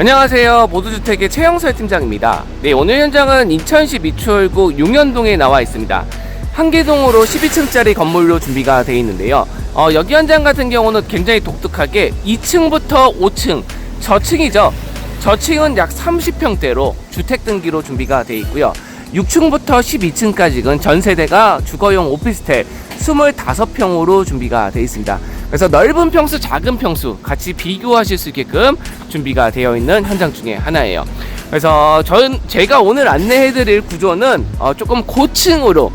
안녕하세요. 모두주택의 최영설 팀장입니다. 네, 오늘 현장은 인천시 미추홀구 용현동에 나와 있습니다. 한계동으로 12층짜리 건물로 준비가 되어 있는데요. 어, 여기 현장 같은 경우는 굉장히 독특하게 2층부터 5층, 저층이죠. 저층은 약 30평대로 주택 등기로 준비가 되어 있고요. 6층부터 12층까지는 전 세대가 주거용 오피스텔 25평으로 준비가 되어 있습니다. 그래서 넓은 평수, 작은 평수 같이 비교하실 수 있게끔 준비가 되어 있는 현장 중에 하나예요. 그래서 전 제가 오늘 안내해드릴 구조는 어, 조금 고층으로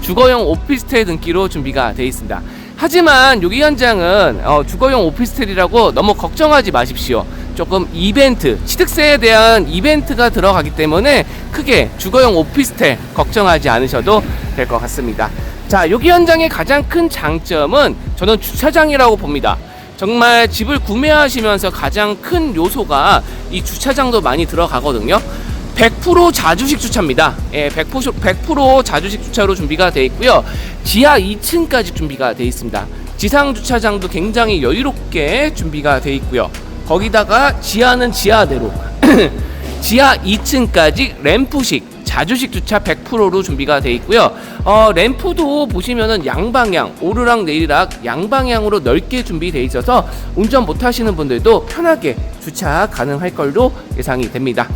주거용 오피스텔 등기로 준비가 되어 있습니다. 하지만 여기 현장은 어, 주거용 오피스텔이라고 너무 걱정하지 마십시오. 조금 이벤트, 취득세에 대한 이벤트가 들어가기 때문에 크게 주거용 오피스텔 걱정하지 않으셔도 될 것 같습니다. 자, 여기 현장의 가장 큰 장점은 저는 주차장이라고 봅니다. 정말 집을 구매하시면서 가장 큰 요소가 이 주차장도 많이 들어가거든요. 100% 자주식 주차입니다. 예, 100%, 100% 자주식 주차로 준비가 되어 있고요. 지하 2층까지 준비가 되어 있습니다. 지상 주차장도 굉장히 여유롭게 준비가 되어 있고요. 거기다가 지하는 지하대로. 지하 2층까지 램프식 자주식 주차 100%로 준비가 되어 있고요. 어, 램프도 보시면은 양방향, 오르락 내리락 양방향으로 넓게 준비되어 있어서 운전 못 하시는 분들도 편하게 주차 가능할 걸로 예상이 됩니다.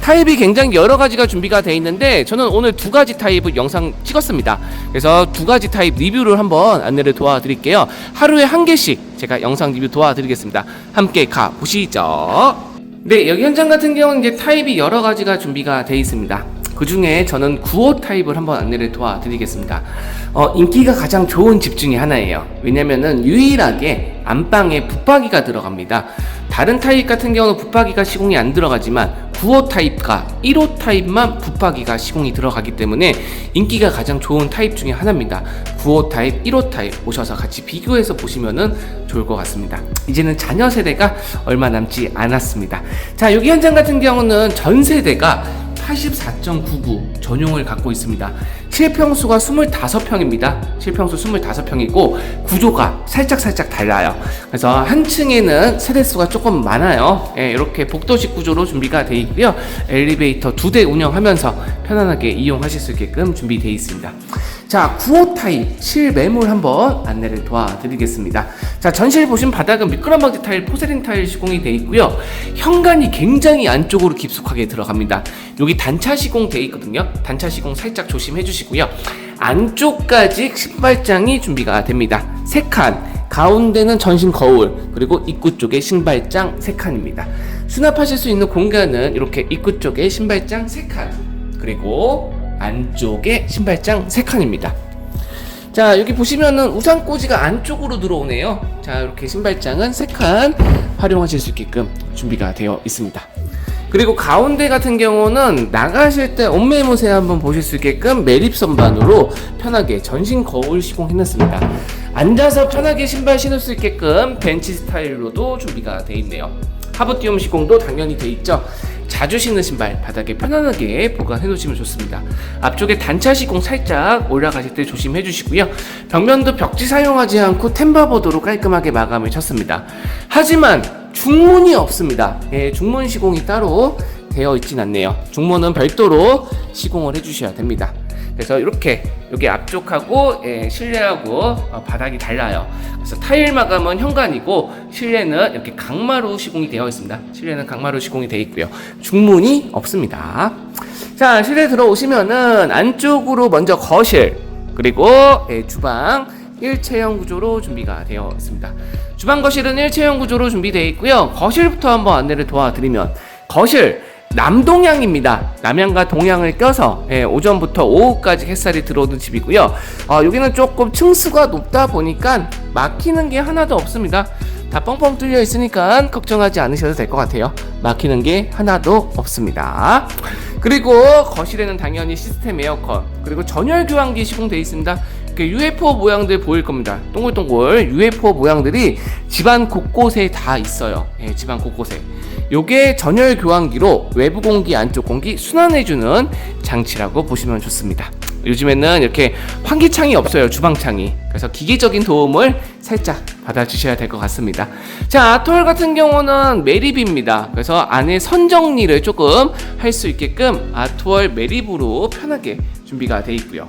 타입이 굉장히 여러 가지가 준비가 되어 있는데 저는 오늘 두 가지 타입을 영상 찍었습니다. 그래서 두 가지 타입 리뷰를 한번 안내를 도와드릴게요. 하루에 한 개씩 제가 영상 리뷰 도와드리겠습니다. 함께 가 보시죠. 네, 여기 현장 같은 경우는 이제 타입이 여러 가지가 준비가 되어 있습니다. 그 중에 저는 9호 타입을 한번 안내를 도와드리겠습니다. 어, 인기가 가장 좋은 집 중에 하나예요. 왜냐면은 유일하게 안방에 붙박이가 들어갑니다. 다른 타입 같은 경우는 붙박이가 시공이 안 들어가지만 9호 타입과 1호 타입만 붙박이가 시공이 들어가기 때문에 인기가 가장 좋은 타입 중에 하나입니다. 9호 타입, 1호 타입 오셔서 같이 비교해서 보시면은 좋을 것 같습니다. 이제는 자녀 세대가 얼마 남지 않았습니다. 자, 여기 현장 같은 경우는 전 세대가 84.99 전용을 갖고 있습니다. 실평수가 25평입니다. 실평수 25평이고 구조가 살짝살짝 달라요. 그래서 한 층에는 세대수가 조금 많아요. 예, 이렇게 복도식 구조로 준비가 되어 있고요. 엘리베이터 두 대 운영하면서 편안하게 이용하실 수 있게끔 준비되어 있습니다. 자, 9호 타입 실매물 한번 안내를 도와드리겠습니다. 자, 전실 보신 바닥은 미끄럼방지 타일, 포세린 타일 시공이 되어 있고요. 현관이 굉장히 안쪽으로 깊숙하게 들어갑니다. 여기 단차 시공 되어 있거든요. 단차 시공 살짝 조심해 주시고 요. 안쪽까지 신발장이 준비가 됩니다. 세 칸. 가운데는 전신 거울, 그리고 입구 쪽에 신발장 세 칸입니다. 수납하실 수 있는 공간은 이렇게 입구 쪽에 신발장 세 칸, 그리고 안쪽에 신발장 3칸입니다. 자, 여기 보시면은 우산꽂이가 안쪽으로 들어오네요. 자, 이렇게 신발장은 3칸 활용하실 수 있게끔 준비가 되어 있습니다. 그리고 가운데 같은 경우는 나가실 때 옷매무새 한번 보실 수 있게끔 매립 선반으로 편하게 전신 거울 시공해놨습니다. 앉아서 편하게 신발 신을 수 있게끔 벤치 스타일로도 준비가 되어 있네요. 하부 띄움 시공도 당연히 되어 있죠. 자주 신는 신발 바닥에 편안하게 보관해 놓으시면 좋습니다. 앞쪽에 단차 시공 살짝 올라가실 때 조심해 주시고요. 벽면도 벽지 사용하지 않고 템바보드로 깔끔하게 마감을 쳤습니다. 하지만 중문이 없습니다. 예, 중문 시공이 따로 되어 있진 않네요. 중문은 별도로 시공을 해 주셔야 됩니다. 그래서 이렇게 여기 앞쪽하고 예, 실내하고 어, 바닥이 달라요. 그래서 타일 마감은 현관이고 실내는 이렇게 강마루 시공이 되어 있습니다. 실내는 강마루 시공이 되어 있고요. 중문이 없습니다. 자 실내 들어오시면은 안쪽으로 먼저 거실 그리고 예, 주방 일체형 구조로 준비가 되어 있습니다. 주방 거실은 일체형 구조로 준비되어 있고요. 거실부터 한번 안내를 도와드리면 거실 남동향입니다. 남향과 동향을 껴서 예, 오전부터 오후까지 햇살이 들어오는 집이고요. 어, 여기는 조금 층수가 높다 보니까 막히는 게 하나도 없습니다. 다 뻥뻥 뚫려 있으니까 걱정하지 않으셔도 될 것 같아요. 막히는 게 하나도 없습니다. 그리고 거실에는 당연히 시스템 에어컨 그리고 전열 교환기 시공되어 있습니다. 이렇게 UFO 모양들 보일 겁니다. 동글동글 UFO 모양들이 집안 곳곳에 다 있어요. 예, 집안 곳곳에. 요게 전열 교환기로 외부 공기, 안쪽 공기 순환해주는 장치라고 보시면 좋습니다. 요즘에는 이렇게 환기창이 없어요. 주방창이. 그래서 기계적인 도움을 살짝 받아 주셔야 될 것 같습니다. 자, 아트월 같은 경우는 매립입니다. 그래서 안에 선 정리를 조금 할 수 있게끔 아트월 매립으로 편하게 준비가 되어 있고요.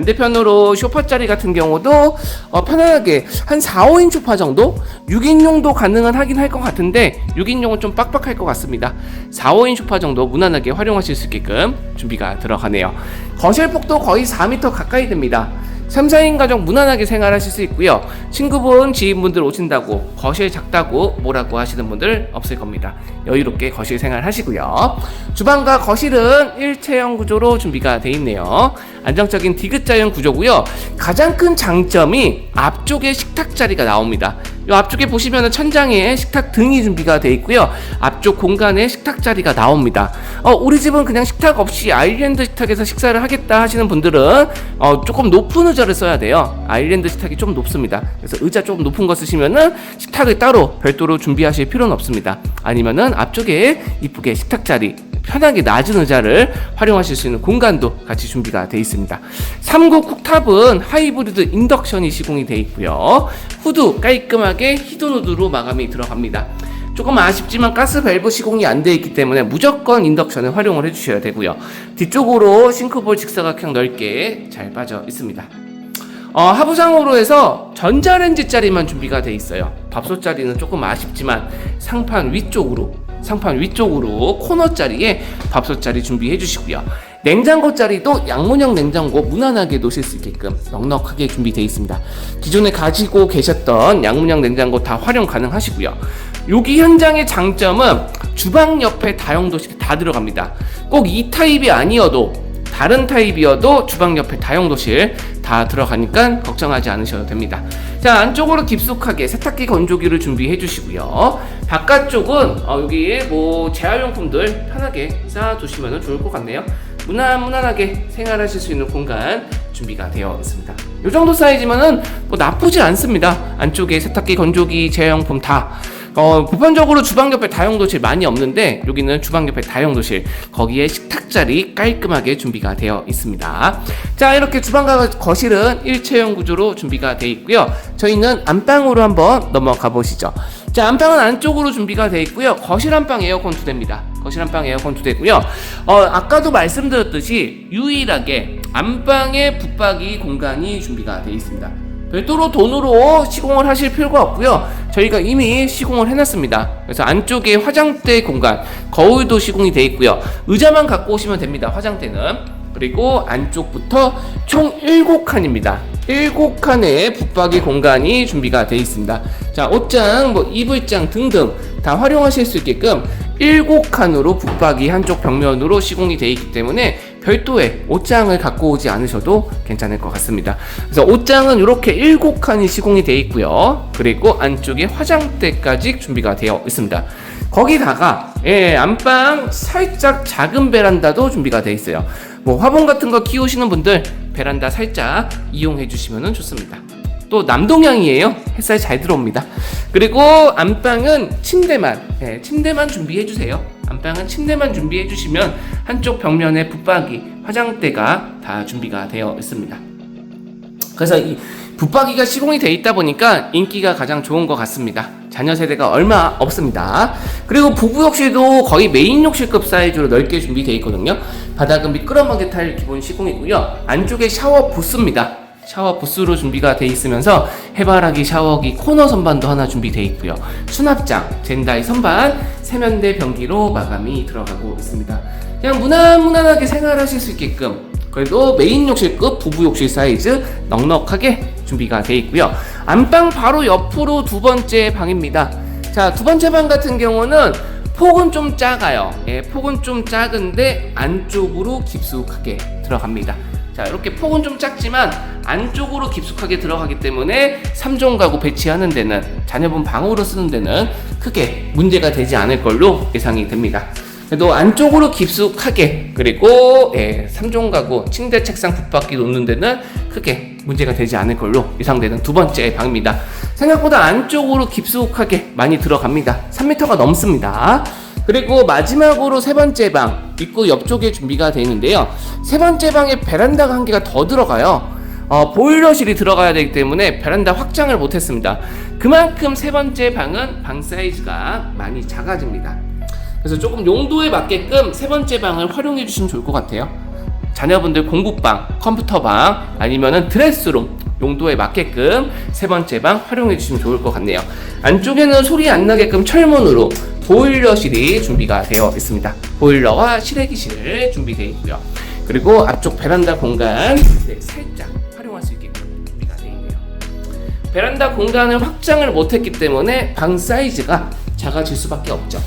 반대편으로 쇼파 자리 같은 경우도 어, 편안하게 한 4, 5인 쇼파 정도? 6인용도 가능은 하긴 할 것 같은데 6인용은 좀 빡빡할 것 같습니다. 4, 5인 쇼파 정도 무난하게 활용하실 수 있게끔 준비가 들어가네요. 거실 폭도 거의 4m 가까이 됩니다. 3, 4인 가족 무난하게 생활하실 수 있고요. 친구분, 지인분들 오신다고 거실 작다고 뭐라고 하시는 분들 없을 겁니다. 여유롭게 거실 생활 하시고요. 주방과 거실은 일체형 구조로 준비가 되어 있네요. 안정적인 디귿자형 구조고요. 가장 큰 장점이 앞쪽에 식탁 자리가 나옵니다. 이 앞쪽에 보시면 천장에 식탁 등이 준비가 되어 있고요. 앞쪽 공간에 식탁 자리가 나옵니다. 어, 우리 집은 그냥 식탁 없이 아일랜드 식탁에서 식사를 하겠다 하시는 분들은 어, 조금 높은 의자를 써야 돼요. 아일랜드 식탁이 좀 높습니다. 그래서 의자 조금 높은 거 쓰시면은 식탁을 따로 별도로 준비하실 필요는 없습니다. 아니면은 앞쪽에 이쁘게 식탁 자리 편하게 낮은 의자를 활용하실 수 있는 공간도 같이 준비가 되어 있습니다. 3구 쿡탑은 하이브리드 인덕션이 시공이 되어 있고요. 후드 깔끔하게 히든 후드로 마감이 들어갑니다. 조금 아쉽지만 가스 밸브 시공이 안 되어 있기 때문에 무조건 인덕션을 활용을 해주셔야 되고요. 뒤쪽으로 싱크볼 직사각형 넓게 잘 빠져 있습니다. 어, 하부상으로 해서 전자레인지 자리만 준비가 돼 있어요. 밥솥 자리는 조금 아쉽지만 상판 위쪽으로 상판 위쪽으로 코너 자리에 밥솥 자리 준비해 주시고요. 냉장고 자리도 양문형 냉장고 무난하게 놓으실 수 있게끔 넉넉하게 준비되어 있습니다. 기존에 가지고 계셨던 양문형 냉장고 다 활용 가능하시고요. 여기 현장의 장점은 주방 옆에 다용도실이 다 들어갑니다. 꼭 이 타입이 아니어도 다른 타입이어도 주방 옆에 다용도실 다 들어가니까 걱정하지 않으셔도 됩니다. 자 안쪽으로 깊숙하게 세탁기 건조기를 준비해 주시고요. 바깥쪽은 어, 여기 뭐 재활용품들 편하게 쌓아두시면 좋을 것 같네요. 무난 무난하게 생활하실 수 있는 공간 준비가 되어 있습니다. 이 정도 사이즈면은 뭐 나쁘지 않습니다. 안쪽에 세탁기, 건조기, 재활용품 다. 어, 보편적으로 주방 옆에 다용도실 많이 없는데 여기는 주방 옆에 다용도실 거기에 식탁 자리 깔끔하게 준비가 되어 있습니다. 자 이렇게 주방과 거실은 일체형 구조로 준비가 되어 있고요. 저희는 안방으로 한번 넘어가 보시죠. 자 안방은 안쪽으로 준비가 되어 있고요. 거실 안방 에어컨 두 대입니다. 거실 안방 에어컨 두 대고요. 어, 아까도 말씀드렸듯이 유일하게 안방에 붙박이 공간이 준비가 되어 있습니다. 별도로 돈으로 시공을 하실 필요가 없고요. 저희가 이미 시공을 해놨습니다. 그래서 안쪽에 화장대 공간, 거울도 시공이 되어 있고요. 의자만 갖고 오시면 됩니다. 화장대는. 그리고 안쪽부터 총 7칸입니다. 7칸의 붙박이 공간이 준비가 되어 있습니다. 자, 옷장, 뭐 이불장 등등 다 활용하실 수 있게끔 7칸으로 붙박이 한쪽 벽면으로 시공이 되어 있기 때문에 별도의 옷장을 갖고 오지 않으셔도 괜찮을 것 같습니다. 그래서 옷장은 이렇게 7칸이 시공이 되어 있고요. 그리고 안쪽에 화장대까지 준비가 되어 있습니다. 거기다가 예, 안방 살짝 작은 베란다도 준비가 되어 있어요. 뭐 화분 같은 거 키우시는 분들 베란다 살짝 이용해 주시면 좋습니다. 또 남동향이에요. 햇살 잘 들어옵니다. 그리고 안방은 침대만, 네, 침대만 준비해 주세요. 안방은 침대만 준비해 주시면 한쪽 벽면에 붙박이, 화장대가 다 준비가 되어 있습니다. 그래서 이 붙박이가 시공이 되어 있다 보니까 인기가 가장 좋은 것 같습니다. 자녀 세대가 얼마 없습니다. 그리고 부부 욕실도 거의 메인 욕실급 사이즈로 넓게 준비되어 있거든요. 바닥은 미끄럼하게 타일 기본 시공이고요. 안쪽에 샤워 부스입니다. 샤워 부스로 준비가 되어 있으면서 해바라기 샤워기 코너 선반도 하나 준비되어 있고요. 수납장, 젠다이 선반, 세면대 변기로 마감이 들어가고 있습니다. 그냥 무난무난하게 생활하실 수 있게끔 그래도 메인 욕실급 부부 욕실 사이즈 넉넉하게 준비가 되어 있고요. 안방 바로 옆으로 두 번째 방입니다. 자, 두 번째 방 같은 경우는 폭은 좀 작아요. 예, 폭은 좀 작은데 안쪽으로 깊숙하게 들어갑니다. 자, 이렇게 폭은 좀 작지만 안쪽으로 깊숙하게 들어가기 때문에 3종 가구 배치하는 데는 자녀분 방으로 쓰는 데는 크게 문제가 되지 않을 걸로 예상이 됩니다. 그래도 안쪽으로 깊숙하게 그리고 예, 3종 가구 침대 책상 붙박이 놓는 데는 크게 문제가 되지 않을 걸로 예상되는 두 번째 방입니다. 생각보다 안쪽으로 깊숙하게 많이 들어갑니다. 3m가 넘습니다. 그리고 마지막으로 세 번째 방 입구 옆쪽에 준비가 되어 있는데요. 세 번째 방에 베란다가 한 개가 더 들어가요. 어, 보일러실이 들어가야 되기 때문에 베란다 확장을 못했습니다. 그만큼 세 번째 방은 방 사이즈가 많이 작아집니다. 그래서 조금 용도에 맞게끔 세 번째 방을 활용해 주시면 좋을 것 같아요. 자녀분들 공부방, 컴퓨터방 아니면은 드레스룸 용도에 맞게끔 세 번째 방 활용해 주시면 좋을 것 같네요. 안쪽에는 소리 안 나게끔 철문으로 보일러실이 준비가 되어 있습니다. 보일러와 실외기실 준비되어 있고요. 그리고 앞쪽 베란다 공간 네, 살짝 활용할 수 있게끔 준비가 되어 있네요. 베란다 공간을 확장을 못했기 때문에 방 사이즈가 작아질 수밖에 없죠.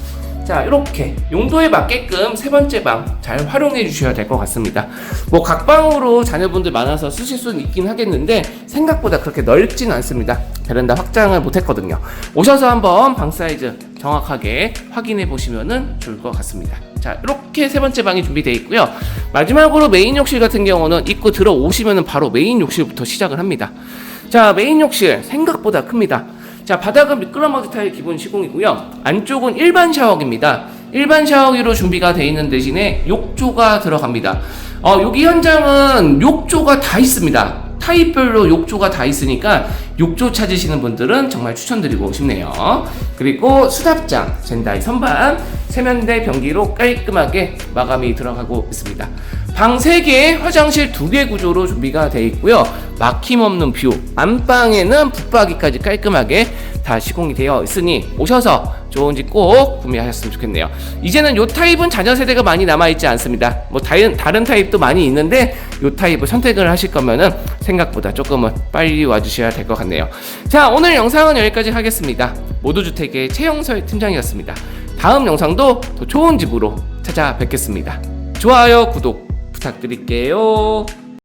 자, 이렇게 용도에 맞게끔 세 번째 방 잘 활용해 주셔야 될 것 같습니다. 뭐 각 방으로 자녀분들 많아서 쓰실 수는 있긴 하겠는데 생각보다 그렇게 넓진 않습니다. 베란다 확장을 못 했거든요. 오셔서 한번 방 사이즈 정확하게 확인해 보시면은 좋을 것 같습니다. 자, 이렇게 세 번째 방이 준비되어 있고요. 마지막으로 메인 욕실 같은 경우는 입구 들어오시면은 바로 메인 욕실부터 시작을 합니다. 자, 메인 욕실 생각보다 큽니다. 자, 바닥은 미끄럼마기 타일 기본 시공이고요. 안쪽은 일반 샤워기입니다. 일반 샤워기로 준비가 되어 있는 대신에 욕조가 들어갑니다. 어, 여기 현장은 욕조가 다 있습니다. 타입별로 욕조가 다 있으니까 욕조 찾으시는 분들은 정말 추천드리고 싶네요. 그리고 수납장, 젠다이 선반, 세면대 변기로 깔끔하게 마감이 들어가고 있습니다. 방 3개, 화장실 2개 구조로 준비가 되어 있고요. 막힘없는 뷰, 안방에는 붙박이까지 깔끔하게 다 시공이 되어 있으니 오셔서 좋은 집꼭 구매하셨으면 좋겠네요. 이제는 요 타입은 자녀 세대가 많이 남아있지 않습니다. 뭐 다른, 다른 타입도 많이 있는데 요 타입을 선택을 하실 거면은 생각보다 조금은 빨리 와주셔야 될 것 같네요. 자, 오늘 영상은 여기까지 하겠습니다. 모두주택의 최영설 팀장이었습니다. 다음 영상도 더 좋은 집으로 찾아뵙겠습니다. 좋아요, 구독 부탁드릴게요.